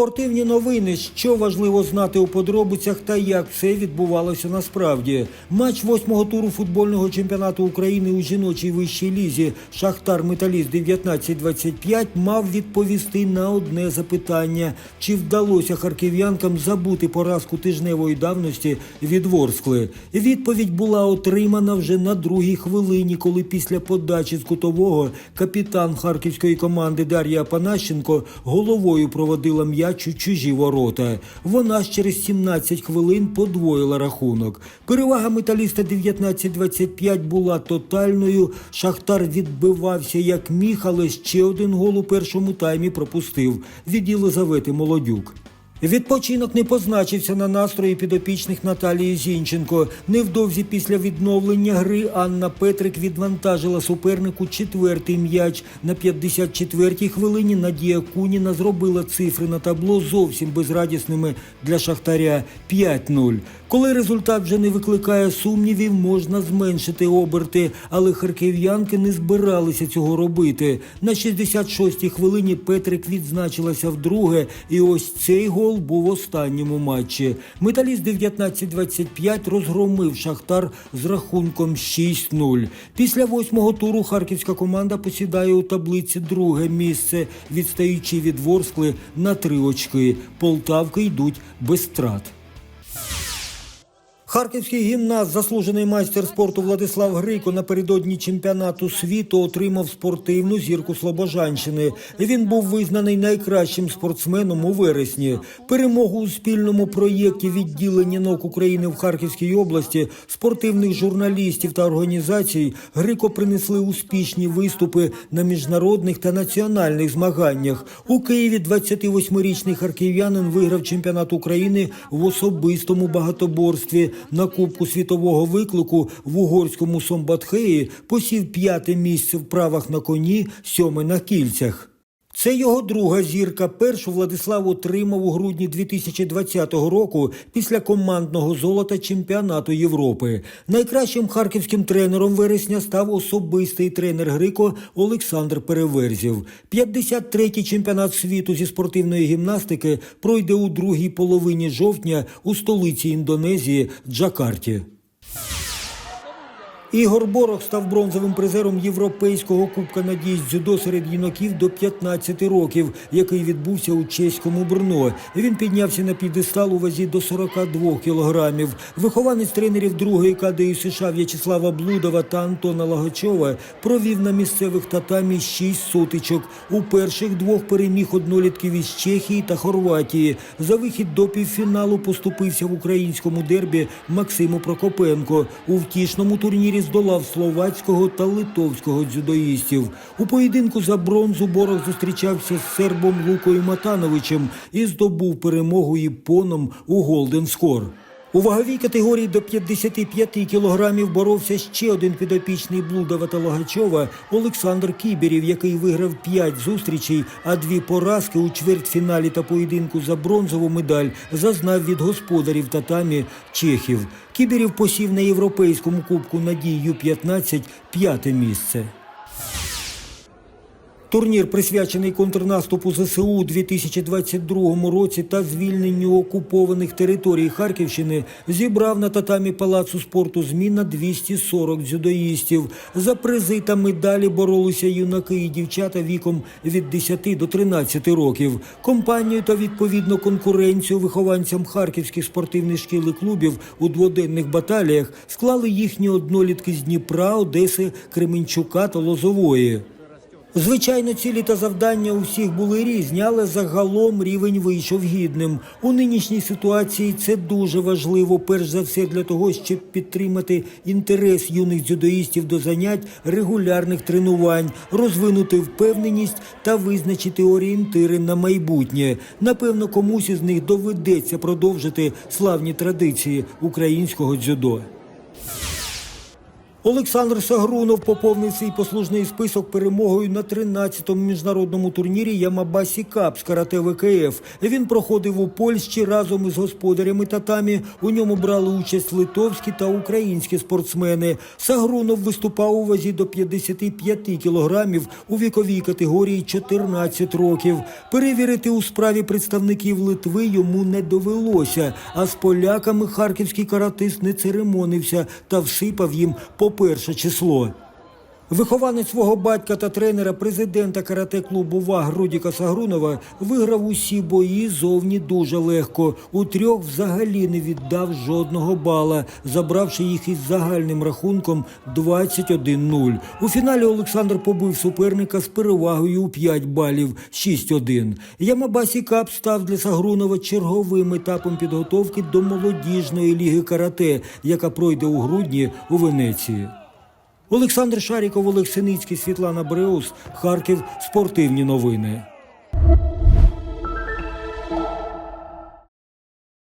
Спортивні новини, що важливо знати у подробицях та як все відбувалося насправді. Матч восьмого туру футбольного чемпіонату України у жіночій вищій лізі Шахтар Металіст 1925 мав відповісти на одне запитання: чи вдалося харків'янкам забути поразку тижневої давності від Ворскли? Відповідь була отримана вже на другій хвилині, коли після подачі з кутового капітан харківської команди Дар'я Панащенко головою проводила м'яч у чужі ворота. Вона ж через 17 хвилин подвоїла рахунок. Перевага металіста 19-25 була тотальною. Шахтар відбивався як міг, але ще один гол у першому таймі пропустив від Єлизавети Молодюк. Відпочинок не позначився на настрої підопічних Наталії Зінченко. Невдовзі після відновлення гри Анна Петрик відвантажила супернику четвертий м'яч. На 54-й хвилині Надія Куніна зробила цифри на табло зовсім безрадісними для Шахтаря 5-0. Коли результат вже не викликає сумнівів, можна зменшити оберти, але харків'янки не збиралися цього робити. На 66-й хвилині Петрик відзначилася вдруге, і ось цей гол був в останньому матчі. Металіст 19-25 розгромив Шахтар з рахунком 6-0. Після восьмого туру харківська команда посідає у таблиці друге місце, відстаючи від Ворскли на три очки. Полтавки йдуть без втрат. Харківський гімнаст, заслужений майстер спорту Владислав Грийко напередодні чемпіонату світу отримав спортивну зірку Слобожанщини. Він був визнаний найкращим спортсменом у вересні. Перемогу у спільному проєкті відділення наук України в Харківській області, спортивних журналістів та організацій Грико принесли успішні виступи на міжнародних та національних змаганнях. У Києві 28-річний харків'янин виграв чемпіонат України в особистому багатоборстві. На Кубку світового виклику в угорському Сомбатхеї посів п'яте місце в правах на коні, сьоме на кільцях. Це його друга зірка. Першу Владислав отримав у грудні 2020 року після командного золота чемпіонату Європи. Найкращим харківським тренером вересня став особистий тренер Грико Олександр Переверзів. 53-й чемпіонат світу зі спортивної гімнастики пройде у другій половині жовтня у столиці Індонезії Джакарті. Ігор Борох став бронзовим призером Європейського кубка надій з дзюдо серед юнаків до 15 років, який відбувся у чеському Брно. Він піднявся на підестал у вазі до 42 кілограмів. Вихованець тренерів другої КДІ США В'ячеслава Блудова та Антона Лагачова провів на місцевих татамі 6 сутичок. У перших двох переміг однолітків із Чехії та Хорватії. За вихід до півфіналу поступився в українському дербі Максиму Прокопенко. У втішному турнірі здолав словацького та литовського дзюдоїстів. У поєдинку за бронзу Борох зустрічався з сербом Лукою Матановичем і здобув перемогу японом у Голден Скор. У ваговій категорії до 55 кілограмів боровся ще один підопічний Блудова та Логачова Олександр Кіберів, який виграв 5 зустрічей, а дві поразки у чвертьфіналі та поєдинку за бронзову медаль зазнав від господарів татамі чехів. Кіберів посів на європейському кубку надій Ю-15 п'яте місце. Турнір, присвячений контрнаступу ЗСУ у 2022 році та звільненню окупованих територій Харківщини, зібрав на татамі палацу спорту зміна 240 дзюдоїстів. За призи та медалі боролися юнаки і дівчата віком від 10 до 13 років. Компанію та відповідно конкуренцію вихованцям харківських спортивних шкіл і клубів у дводенних баталіях склали їхні однолітки з Дніпра, Одеси, Кременчука та Лозової. Звичайно, цілі та завдання у всіх були різні, але загалом рівень вийшов гідним. У нинішній ситуації це дуже важливо, перш за все для того, щоб підтримати інтерес юних дзюдоїстів до занять регулярних тренувань, розвинути впевненість та визначити орієнтири на майбутнє. Напевно, комусь із них доведеться продовжити славні традиції українського дзюдо. Олександр Сагрунов поповнив свій послужний список перемогою на 13-му міжнародному турнірі Ямабасі Кап з карате ВКФ. Він проходив у Польщі разом із господарями татамі. У ньому брали участь литовські та українські спортсмени. Сагрунов виступав у вазі до 55 кілограмів у віковій категорії 14 років. Перевірити у справі представників Литви йому не довелося. А з поляками харківський каратист не церемонився та всипав їм по перше число. Вихованець свого батька та тренера, президента карате-клубу ВАГ Рудіка Сагрунова виграв усі бої зовні дуже легко. У трьох взагалі не віддав жодного бала, забравши їх із загальним рахунком 21-0. У фіналі Олександр побив суперника з перевагою у 5 балів 6-1. Ямабасі Кап став для Сагрунова черговим етапом підготовки до молодіжної ліги карате, яка пройде у грудні у Венеції. Олександр Шаріков, Олег Синицький, Світлана Бреус, Харків. Спортивні новини.